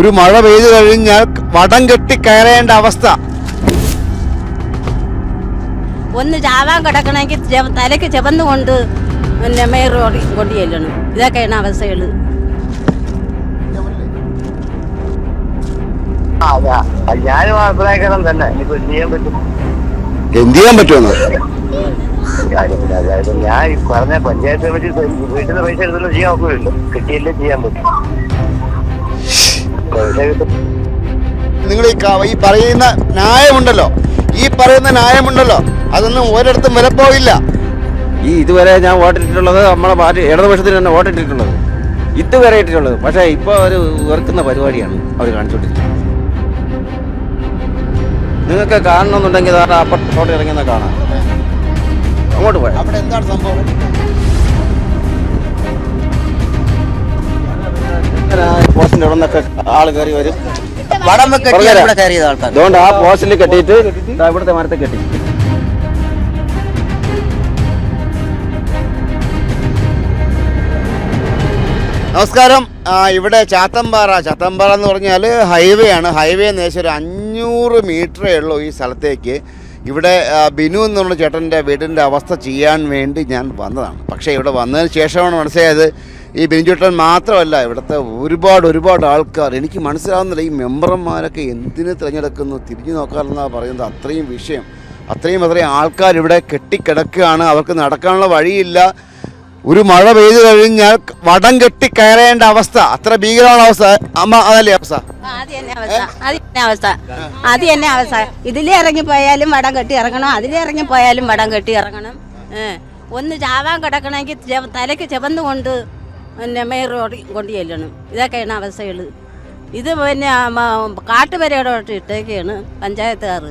ഒരു മഴ പെയ്തു കഴിഞ്ഞാൽ വടം കെട്ടി കയറേണ്ട അവസ്ഥ. ഒന്ന് ചാവാൻ കിടക്കണമെങ്കിൽ തലയ്ക്ക് ചെവന്ന് കൊണ്ട് പിന്നെ മെയർ കൊണ്ട് ചെല്ലണം ഇതൊക്കെയാണ് അവസ്ഥകൾ ആ, അതാ. അത് തന്നെ. ഇനിയിപ്പോ ചെയ്യാൻ പറ്റും? എന്ത് ചെയ്യാൻ പറ്റുമെന്ന്? ഞാൻ പറഞ്ഞ പഞ്ചായത്ത് കമ്മിറ്റി വീട്ടിൽ നിന്ന് പൈസ എടുത്തൊന്നും ചെയ്യാൻ ഒക്കില്ലല്ലോ. കിട്ടിയല്ലേ ചെയ്യാൻ പറ്റും. നിങ്ങൾ ഈ ഈ പറയുന്ന ന്യായമുണ്ടല്ലോ. ഈ പറയുന്ന ന്യായമുണ്ടല്ലോ. അതൊന്നും ഒരിടത്തും വിലപ്പോയില്ല ഈ ഇതുവരെ ഞാൻ വോട്ടിട്ടിട്ടുള്ളത് നമ്മളെ പാർട്ടി ഇടതുപക്ഷത്തിന് തന്നെ വോട്ടിട്ടിട്ടുള്ളത്. ഇതുവരെ ഇട്ടിട്ടുള്ളത്. പക്ഷേ ഇപ്പോൾ ഒരു വെറുക്കുന്ന പരിപാടിയാണ് അവർ കാണിച്ചുകൊണ്ടിരിക്കുന്നത് നിങ്ങൾക്ക് കാണണമെന്നുണ്ടെങ്കിൽ അപ്പുറത്തോട്ട് ഇറങ്ങിയെന്ന് കാണാം. അങ്ങോട്ട് പോയാൽ അവിടെ എന്താണ് സംഭവം? പോസ്റ്റിന്റെ അവിടെ നിന്നൊക്കെ ആൾ കയറി വരും. വടം പറഞ്ഞുതരാം. ഇവിടെ കയറിയത് ആൾക്കാർ അതുകൊണ്ട് ആ പോസ്റ്റിൽ കെട്ടിയിട്ട് ദാ ഇവിടുത്തെ മരത്തെ കെട്ടി. നമസ്കാരം. ഇവിടെ ചാത്തമ്പാറ. ചാത്തമ്പാറ എന്ന് പറഞ്ഞാൽ ഹൈവേ ആണ്. ഹൈവേ എന്ന് വെച്ചാൽ ഒരു അഞ്ഞൂറ് മീറ്ററേ ഉള്ളൂ ഈ സ്ഥലത്തേക്ക്. ഇവിടെ ബിനു എന്നുള്ള ചേട്ടന്റെ വീടിന്റെ അവസ്ഥ ചെയ്യാൻ വേണ്ടി ഞാൻ വന്നതാണ്. പക്ഷേ ഇവിടെ വന്നതിന് ശേഷമാണ് മനസ്സിലായത് ഈ ബെഞ്ചുട്ടൻ മാത്രമല്ല ഇവിടുത്തെ ഒരുപാട് ഒരുപാട് ആൾക്കാർ. എനിക്ക് മനസ്സിലാവുന്നില്ല ഈ മെമ്പർമാരൊക്കെ എന്തിന് തിരഞ്ഞെടുക്കുന്നു? തിരിഞ്ഞു നോക്കാറെന്നാണ് പറയുന്നത് അത്രയും വിഷയം. അത്രയും അത്രയും ആൾക്കാർ ഇവിടെ കെട്ടിക്കിടക്കുകയാണ്. അവർക്ക് നടക്കാനുള്ള വഴിയില്ല. ഒരു മഴ പെയ്തു കഴിഞ്ഞാൽ വടം കെട്ടി കയറേണ്ട അവസ്ഥ. അത്ര ഭീകരമാണ് അവസ്ഥ. അമ്മ അതല്ലേ അവസ്ഥ? അത് തന്നെ അവസ്ഥ. ഇതിലേ ഇറങ്ങി ഇറങ്ങിപ്പോയാലും വടം കെട്ടി ഇറങ്ങണം. അതിലേ ഇറങ്ങി പോയാലും വടം കെട്ടി ഇറങ്ങണം. ഒന്ന് ചാവാൻ കിടക്കണമെങ്കിൽ തലയ്ക്ക് ചെവന്ന് കൊണ്ട് പിന്നെ മെയിൻ റോഡിൽ കൊണ്ട് ചെല്ലണം. ഇതൊക്കെയാണ് അവസ്ഥകൾ ഇത് പിന്നെ കാട്ടുപരയോടോട്ട് ഇട്ടേക്കാണ് പഞ്ചായത്തുകാർ.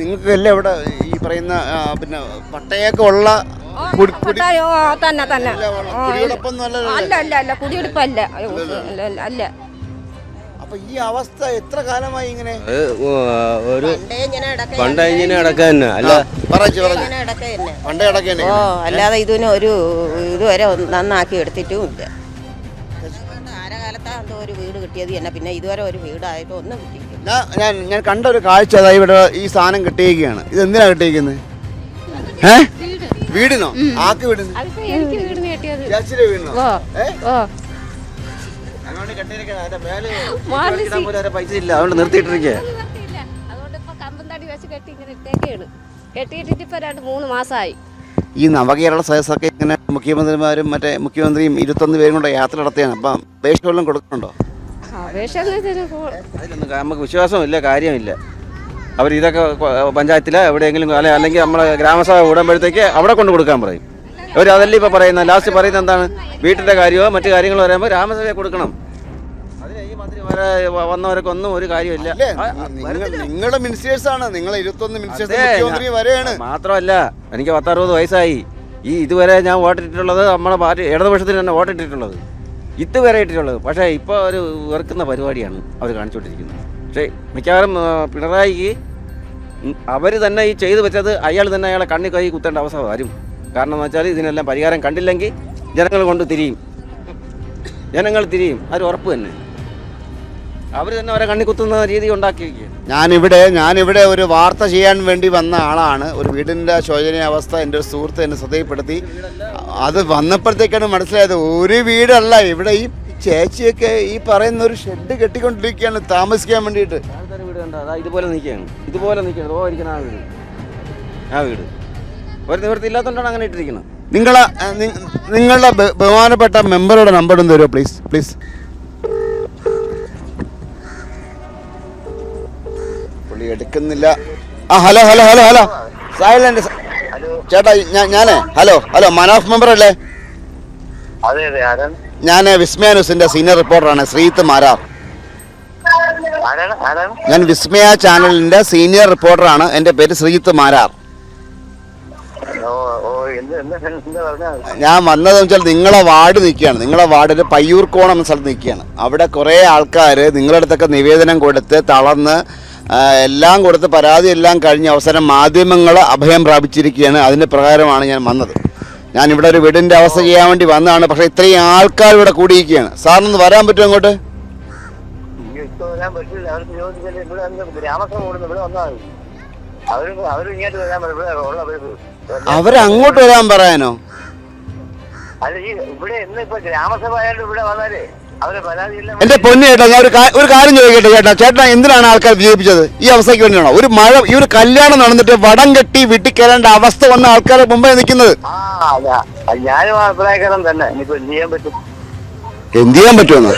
നിങ്ങൾക്ക് എല്ലാം ഇവിടെ ഈ പറയുന്ന പിന്നെ പട്ടയൊക്കെ ഉള്ള തന്നെ തന്നെ. അല്ല അല്ല അല്ല കുടിയെടുപ്പല്ല അല്ല, അല്ല. അപ്പൊ ഈ അവസ്ഥ എത്ര കാലമായി ഇങ്ങനെ? ഒരു പണ്ടേ ഇങ്ങനെ കിടക്കുക തന്നെ. അല്ല പറഞ്ഞു പറഞ്ഞു പണ്ടേ കിടക്കേനെ ഓ അല്ലാതെ ഇതിന് ഒരു ഇതുവരെ നന്നാക്കി എടുത്തിട്ടും ഇല്ല ഒരു വീട് കിട്ടിയത്? തന്നെ പിന്നെ ഇതുവരെ ഒരു വീടായിട്ട് ഒന്നും കിട്ടിയിട്ടില്ല. ഞാൻ കണ്ട ഒരു കാഴ്ച അതായത് ഇവിടെ ഈ സാധനം കിട്ടിയിരിക്കുകയാണ്. ഇത് എന്തിനാ കിട്ടിയിരിക്കുന്നത്? ഏ? വീടിനോ? ആക്ക് വീടിന് ചേച്ചിയുടെ ഏ? അതുകൊണ്ട് അതുകൊണ്ട് ഇപ്പൊ കമ്പം തടി വെച്ച് കെട്ടി ഇങ്ങനെ ഇട്ടേക്കാണ്. കെട്ടിയിട്ടിട്ട് ഇപ്പൊ രണ്ട് മൂന്ന് മാസമായി ഈ നവകേരള സദസ്സൊക്കെ ഇങ്ങനെ മുഖ്യമന്ത്രിമാരും മറ്റേ മുഖ്യമന്ത്രിയും ഇരുപത്തൊന്ന് പേരും കൂടെ യാത്ര നടത്തിയാണ്. അപ്പം വല്ലതും കൊടുക്കുന്നുണ്ടോ? അപേക്ഷ അതിലൊന്നും ക- നമുക്ക് വിശ്വാസമില്ല കാര്യമില്ല. അവർ ഇതൊക്കെ പഞ്ചായത്തിലെ പഞ്ചായത്തിലോ എവിടെയെങ്കിലും അല്ലെ അല്ലെങ്കിൽ നമ്മളെ ഗ്രാമസഭ കൂടുമ്പോഴത്തേക്ക് അവിടെ കൊണ്ട് കൊടുക്കാൻ പറയും. അവർ അതല്ലേ ഇപ്പോൾ പറയുന്നത്? ലാസ്റ്റ് പറയുന്നത് എന്താണ്? വീട്ടിന്റെ കാര്യമോ മറ്റു കാര്യങ്ങളോ പറയുമ്പോൾ രാമസഭയെ കൊടുക്കണം. വന്നവരൊക്കെ ഒന്നും ഒരു കാര്യമില്ല. നിങ്ങളുടെ മിനിസ്റ്റേഴ്സ് ആണ്. നിങ്ങൾ ഇരുപത്തൊന്ന് മിനിസ്റ്റേഴ്സ് വരെയാണ്. മാത്രമല്ല എനിക്ക് പത്തറുപത് വയസ്സായി. ഈ ഇതുവരെ ഞാൻ വോട്ടിട്ടിട്ടുള്ളത് നമ്മളെ പാർട്ടി ഇടതുപക്ഷത്തിന് തന്നെ വോട്ടിട്ടിട്ടുള്ളത് ഇതുവരെ ഇട്ടിട്ടുള്ളത്. പക്ഷേ ഇപ്പോൾ ഒരു വെറുക്കുന്ന പരിപാടിയാണ് അവർ കാണിച്ചുകൊണ്ടിരിക്കുന്നത്. പക്ഷേ മിക്കവാറും പിണറായിക്ക് അവർ തന്നെ ഈ ചെയ്തു വെച്ചത് അയാൾ തന്നെ അയാളെ കണ്ണി കൈ കുത്തേണ്ട അവസ്ഥ വരും. കാരണം എന്ന് വെച്ചാൽ ഇതിനെല്ലാം പരിഹാരം കണ്ടില്ലെങ്കിൽ ജനങ്ങൾ കൊണ്ട് തിരിയും. ജനങ്ങൾ തിരിയും. അത് ഉറപ്പ് തന്നെ. അവർ തന്നെ അവരെ കണ്ണി കുത്തുന്ന രീതി ഉണ്ടാക്കിയിരിക്കുകയാണ്. ഞാനിവിടെ ഞാനിവിടെ ഒരു വാർത്ത ചെയ്യാൻ വേണ്ടി വന്ന ആളാണ്. ഒരു വീടിന്റെ ശോചനീയാവസ്ഥ എന്റെ ഒരു സുഹൃത്ത് എന്നെ ശ്രദ്ധയിൽപ്പെടുത്തി. അത് വന്നപ്പോഴത്തേക്കാണ് മനസ്സിലായത് ഒരു വീടല്ല. ഇവിടെ ഈ ചേച്ചിയൊക്കെ ഈ പറയുന്ന ഒരു ഷെഡ് കെട്ടിക്കൊണ്ടിരിക്കുകയാണ് താമസിക്കാൻ വേണ്ടിയിട്ട്. വീട് കണ്ടോ? ഇതുപോലെ നിൽക്കുകയാണ്. ഇതുപോലെ നിൽക്കുകയാണ്. ഓ ഇരിക്കുന്ന ആ വീട്. ആ വീട്. ഒരു നിവൃത്തി ഇല്ലാത്തതുകൊണ്ടാണ് അങ്ങനെ ഇട്ടിരിക്കുന്നത്. നിങ്ങളെ നിങ്ങളുടെ ബഹുമാനപ്പെട്ട മെമ്പറുടെ നമ്പർ ഒന്ന് തരുമോ പ്ലീസ് പ്ലീസ് പുള്ളി എടുക്കുന്നില്ല. ആ hello hello hello hello. Silent hello ചേട്ടാ ഞാൻ ഞാനേ ഹലോ ഹലോ മനോഫ് മെമ്പർ അല്ലേ? ഞാൻ വിസ്മയ ന്യൂസിന്റെ സീനിയർ റിപ്പോർട്ടറാണ് ശ്രീത്ത് മാരാർ. ഞാൻ വിസ്മയ ചാനലിന്റെ സീനിയർ റിപ്പോർട്ടറാണ് എന്റെ പേര് ശ്രീത്ത് മാരാർ. ഞാൻ വന്നത് വെച്ചാൽ നിങ്ങളെ വാർഡ് നിൽക്കുകയാണ്. നിങ്ങളെ വാർഡിൽ പയ്യൂർക്കോണം എന്ന സ്ഥലത്ത് നിൽക്കുകയാണ്. അവിടെ കുറേ ആൾക്കാർ നിങ്ങളുടെ അടുത്തൊക്കെ നിവേദനം കൊടുത്ത് തളർന്ന് എല്ലാം കൊടുത്ത് പരാതി എല്ലാം കഴിഞ്ഞ അവസരം മാധ്യമങ്ങൾ അഭയം പ്രാപിച്ചിരിക്കുകയാണ്. അതിന്റെ പ്രകാരമാണ് ഞാൻ വന്നത്. ഞാൻ ഇവിടെ ഒരു വീടിന്റെ അവസ്ഥ ചെയ്യാൻ വേണ്ടി വന്നതാണ്. പക്ഷേ ഇത്രയും ആൾക്കാർ ഇവിടെ കൂടിയിരിക്കുകയാണ്. സാറിനൊന്ന് വരാൻ പറ്റുമോ അങ്ങോട്ട് ഗ്രാമസ്ഥ ഇവിടെ വന്നാൽ അവരങ്ങോട്ട് വരാൻ പറയാനോ? എന്റെ പൊന്നു ചേട്ടാ ഞാൻ ഒരു കാര്യം ചോദിക്കട്ടെ ചേട്ടാ. ചേട്ടാ എന്തിനാണ് ആൾക്കാർ വിജയിപ്പിച്ചത്? ഈ അവസ്ഥയ്ക്ക് വേണ്ടിയാണോ? ഒരു മഴ ഈ ഒരു കല്യാണം നടന്നിട്ട് വടം കെട്ടി വീട്ടിൽ അവസ്ഥ വന്ന ആൾക്കാരെ മുമ്പേ നിൽക്കുന്നത്. ഞാനും അഭിപ്രായക്കാരൻ തന്നെ. എന്ത് ചെയ്യാൻ പറ്റും? എന്ത് ചെയ്യാൻ പറ്റുമെന്ന്?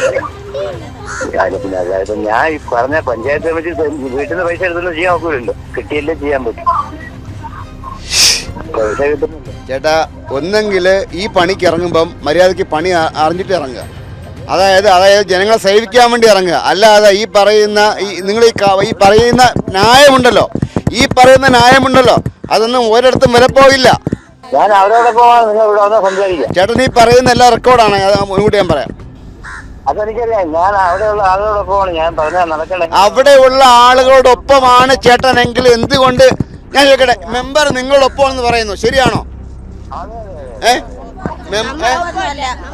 പിന്നെ അതായത് ഞാൻ ഈ പറഞ്ഞ പഞ്ചായത്ത് കമ്മിറ്റി വീട്ടിൽ നിന്ന് പൈസ എടുത്തൊന്നും ചെയ്യാൻ നോക്കൂലല്ലോ കിട്ടിയല്ലേ ചെയ്യാൻ പറ്റും. പൈസ കിട്ടുന്നില്ല. ചേട്ടാ ഒന്നെങ്കിൽ ഈ പണിക്ക് ഇറങ്ങുമ്പം മര്യാദയ്ക്ക് പണി അറിഞ്ഞിട്ട് ഇറങ്ങുക. അതായത് അതായത് ജനങ്ങളെ സേവിക്കാൻ വേണ്ടി ഇറങ്ങുക. അല്ലാതെ ഈ പറയുന്ന ഈ നിങ്ങൾ ഈ ഈ പറയുന്ന ന്യായമുണ്ടല്ലോ. ഈ പറയുന്ന ന്യായമുണ്ടല്ലോ. അതൊന്നും ഒരിടത്തും വിലപ്പോയില്ല ചേട്ടൻ ഈ പറയുന്ന എല്ലാ റെക്കോർഡാണ് മുൻകൂട്ടി ഞാൻ പറയാം. അതെനിക്കറിയാം. ഞാൻ അവിടെയുള്ള ആളുകളോടൊപ്പമാണ് ഞാൻ എങ്കിൽ നടക്കണേ അവിടെയുള്ള ആളുകളോടൊപ്പമാണ് ചേട്ടനെങ്കിൽ എന്തുകൊണ്ട്? ഞാൻ ചോദിക്കട്ടെ മെമ്പർ നിങ്ങളോടൊപ്പമാണെന്ന് പറയുന്നു. ശരിയാണോ? ഏ?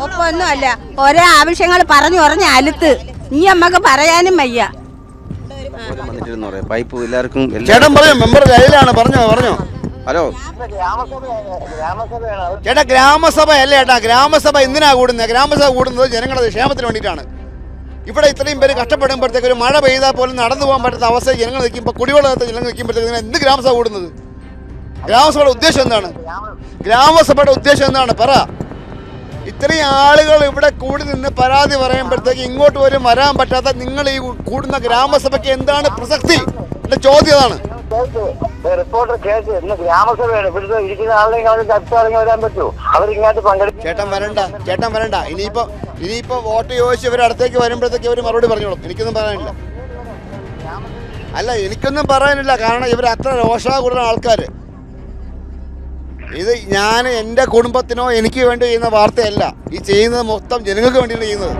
ഒപ്പൊന്നുമല്ല. ഓരോ ആവശ്യങ്ങൾ പറഞ്ഞു പറഞ്ഞ അലുത്ത്. നീ അമ്മയ്ക്ക് പറയാനും വയ്യ. പൈപ്പ് എല്ലാവർക്കും എല്ലാ- ചേട്ടൻ പറഞ്ഞു മെമ്പർ ലൈലാണ് പറഞ്ഞോ പറഞ്ഞോ. ഹലോ. ചേട്ടാ ഗ്രാമസഭ അല്ല ചേട്ടാ. ഗ്രാമസഭ എന്തിനാ കൂടുന്നത്? ഗ്രാമസഭ കൂടുന്നത് ജനങ്ങളുടെ ക്ഷേമത്തിന് വേണ്ടിയിട്ടാണ്. ഇവിടെ ഇത്രയും പേര് കഷ്ടപ്പെടുമ്പോഴത്തേക്ക് ഒരു മഴ പെയ്താൽ പോലും നടന്നു പോകാൻ പറ്റാത്ത അവസ്ഥ ജനങ്ങൾ നിൽക്കുമ്പോൾ കുടിവെള്ളത്തെ ജനങ്ങൾ നിൽക്കുമ്പോഴത്തേക്ക് എന്ത് ഗ്രാമസഭ കൂടുന്നത്? ഗ്രാമസഭയുടെ ഉദ്ദേശം എന്താണ്? ഗ്രാമസഭയുടെ ഉദ്ദേശം എന്താണ്? പറ. ഇത്രയും ആളുകൾ ഇവിടെ കൂടി നിന്ന് പരാതി പറയുമ്പോഴത്തേക്ക് ഇങ്ങോട്ട് പോലും വരാൻ പറ്റാത്ത നിങ്ങൾ ഈ കൂടുന്ന ഗ്രാമസഭയ്ക്ക് എന്താണ് പ്രസക്തി? എന്റെ ചോദ്യം അതാണ്. റിപ്പോർട്ടർ കേസ് വരാൻ ചേട്ടൻ വരണ്ട ചേട്ടൻ വരണ്ട. ഇനിയിപ്പോ ഇനിയിപ്പോ വോട്ട് ചോദിച്ച് ഇവർ അടുത്തേക്ക് വരുമ്പോഴത്തേക്ക് ഇവർ മറുപടി പറഞ്ഞോളും എനിക്കൊന്നും പറയാനില്ല. അല്ല എനിക്കൊന്നും പറയാനില്ല. കാരണം ഇവർ അത്ര രോഷാ കൂടുന്ന ആൾക്കാർ ഇത് ഞാൻ എന്റെ കുടുംബത്തിനോ എനിക്ക് വേണ്ടി ചെയ്യുന്ന വാർത്തയല്ല. ഈ ചെയ്യുന്നത് മൊത്തം ജനങ്ങൾക്ക് വേണ്ടിയാണ് ചെയ്യുന്നത്.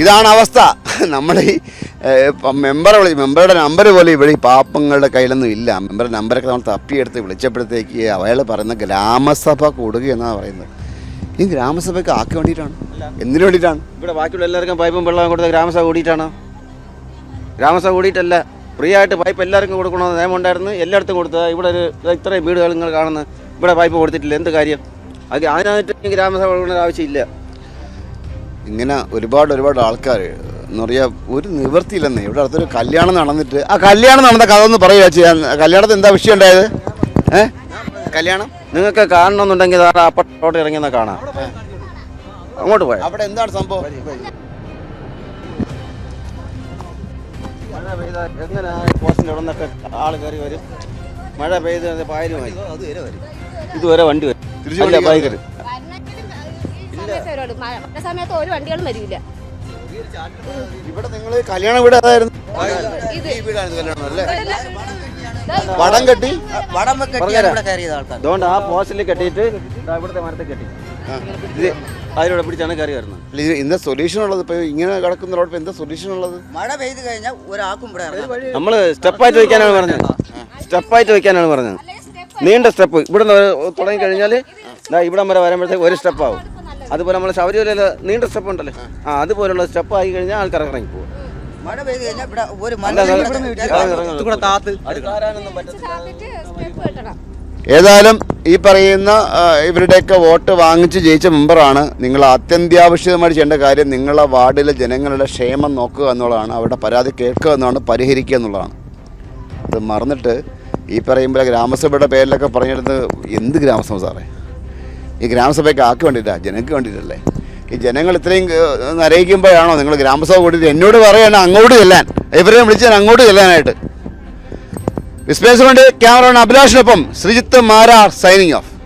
ഇതാണ് അവസ്ഥ. നമ്മൾ ഈ മെമ്പറെ വിളി മെമ്പറുടെ നമ്പർ പോലും ഇവിടെ ഈ പാപ്പങ്ങളുടെ കയ്യിലൊന്നും ഇല്ല. മെമ്പറുടെ നമ്പറൊക്കെ നമ്മൾ തപ്പിയെടുത്ത് വിളിച്ചപ്പോഴത്തേക്ക് അയാൾ പറയുന്ന ഗ്രാമസഭ കൂടുക എന്നാണ് പറയുന്നത്. ഈ ഗ്രാമസഭയ്ക്ക് ആക്കി വേണ്ടിയിട്ടാണ്? എന്തിനു വേണ്ടിയിട്ടാണ്? ഇവിടെ ബാക്കിയുള്ള എല്ലാവർക്കും പൈപ്പും വെള്ളവും കൊടുത്ത ഗ്രാമസഭ കൂടിയിട്ടാണോ? ഗ്രാമസഭ കൂടിയിട്ടല്ല. ഫ്രീ ആയിട്ട് പൈപ്പ് എല്ലാവർക്കും കൊടുക്കണമെന്ന് നിയമം ഉണ്ടായിരുന്നു. എല്ലായിടത്തും കൊടുത്തത്. ഇവിടെ ഒരു ഇത്രയും വീടുകൾ നിങ്ങൾ കാണുന്നത് ഇവിടെ പൈപ്പ് കൊടുത്തിട്ടില്ല. എന്ത് കാര്യം? അത് ഈ ഗ്രാമസഭ കൊടുക്കേണ്ട ആവശ്യമില്ല. ഇങ്ങനെ ഒരുപാട് ഒരുപാട് ആൾക്കാർ എന്ന് പറയാ ഒരു നിവൃത്തിയില്ലെന്നേ. ഇവിടെ അടുത്തൊരു കല്യാണം നടന്നിട്ട് ആ കല്യാണം നടന്ന കഥ ഒന്ന് പറയുക ചെയ്യാൻ? കല്യാണത്തിന് എന്താ വിഷയം ഉണ്ടായത്? ഏ? കല്യാണം? നിങ്ങൾക്ക് കാണണമെന്നുണ്ടെങ്കിൽ ആ അപ്പട്ടോട്ട് ഇറങ്ങിയെന്നാ കാണാം. അങ്ങോട്ട് പോയാൽ അവിടെ എന്താണ് സംഭവം? മഴ പെയ്താൽ എങ്ങനെ പോസ്റ്റിന്റെ അവിടെ നിന്നൊക്കെ ആൾ കയറി വരും? മഴ പെയ്ത് പായലുമായി. ഇതുവരെ വണ്ടി വരും. തിരിച്ചു ബൈക്കർ സമയത്ത് വരുള്ളൂ മഴ മഴ സമയത്ത് ഒരു വണ്ടികളും വരില്ല. ഇവിടെ നിങ്ങൾ കല്യാണ വീട് അതായിരുന്നു ഈ വീടാണ് കല്യാണം അല്ലേ? വടം കെട്ടി വടം കെട്ടിയാണ് ഇവിടെ കയറിയത് ആൾക്കാർ അതുകൊണ്ട് ആ പോസ്റ്റിൽ കെട്ടിയിട്ട് ഇവിടുത്തെ മരത്തിൽ കെട്ടി. ഇത് അതിലൂടെ പിടിച്ചാണ് കയറി വരുന്നത്. അല്ല, സൊല്യൂഷൻ ഉള്ളത്? ഇപ്പൊ ഇങ്ങനെ കിടക്കുന്ന റോഡ് എന്താ സൊല്യൂഷൻ ഉള്ളത്? മഴ പെയ്ത് കഴിഞ്ഞാൽ ഒരാൾക്കും ഇവിടെ നമ്മൾ നമ്മൾ സ്റ്റെപ്പായിട്ട് വെക്കാനാണ് പറഞ്ഞത്. സ്റ്റെപ്പായിട്ട് വെക്കാനാണ് പറഞ്ഞത്. നീണ്ട സ്റ്റെപ്പ്. ഇവിടെ നിന്ന് തുടങ്ങി കഴിഞ്ഞാൽ ഇവിടം വരെ വരുമ്പോഴത്തേക്ക് ഒരു സ്റ്റെപ്പ് ആവും അതുപോലെ നമ്മൾ ശബരിമലയിൽ നീണ്ട സ്റ്റെപ്പ് ഉണ്ടല്ലോ? ആ. അതുപോലുള്ള സ്റ്റെപ്പ് ആയി കഴിഞ്ഞാൽ ആൾക്കാർ ഇറങ്ങി പോകും മഴ പെയ്ത് കഴിഞ്ഞാൽ ഇവിടെ ഒരു ഏതായാലും ഈ പറയുന്ന ഇവരുടെയൊക്കെ വോട്ട് വാങ്ങിച്ച് ജയിച്ച മെമ്പറാണ് നിങ്ങൾ. അത്യന്താപേക്ഷിതമായിട്ട് ചെയ്യേണ്ട കാര്യം നിങ്ങളെ വാർഡിലെ ജനങ്ങളുടെ ക്ഷേമം നോക്കുക എന്നുള്ളതാണ്. അവരുടെ പരാതി കേൾക്കുക എന്നുള്ളതാണ് പരിഹരിക്കുക എന്നുള്ളതാണ്. അത് മറന്നിട്ട് ഈ പറയുമ്പോൾ ഗ്രാമസഭയുടെ പേരിലൊക്കെ പറഞ്ഞിരുന്നത് എന്ത് ഗ്രാമസഭ സാറേ? ഈ ഗ്രാമസഭയ്ക്ക് ആക്കി വേണ്ടിയിട്ടാണ് ജനങ്ങൾക്ക് വേണ്ടിയിട്ടല്ലേ ഈ ജനങ്ങൾ ഇത്രയും നരയിക്കുമ്പോഴാണോ നിങ്ങൾ ഗ്രാമസഭ കൂട്ടിയിട്ട് എന്നോട് പറയണം അങ്ങോട്ട് ചെല്ലാൻ? ഇവരെ വിളിച്ചാൽ അങ്ങോട്ട് ചെല്ലാനായിട്ട്. വിസ്പേസ് വേണ്ടി ക്യാമറ അഭിലാഷിനൊപ്പം ശ്രീജിത്ത് മാരാർ സൈനിങ് ഓഫ്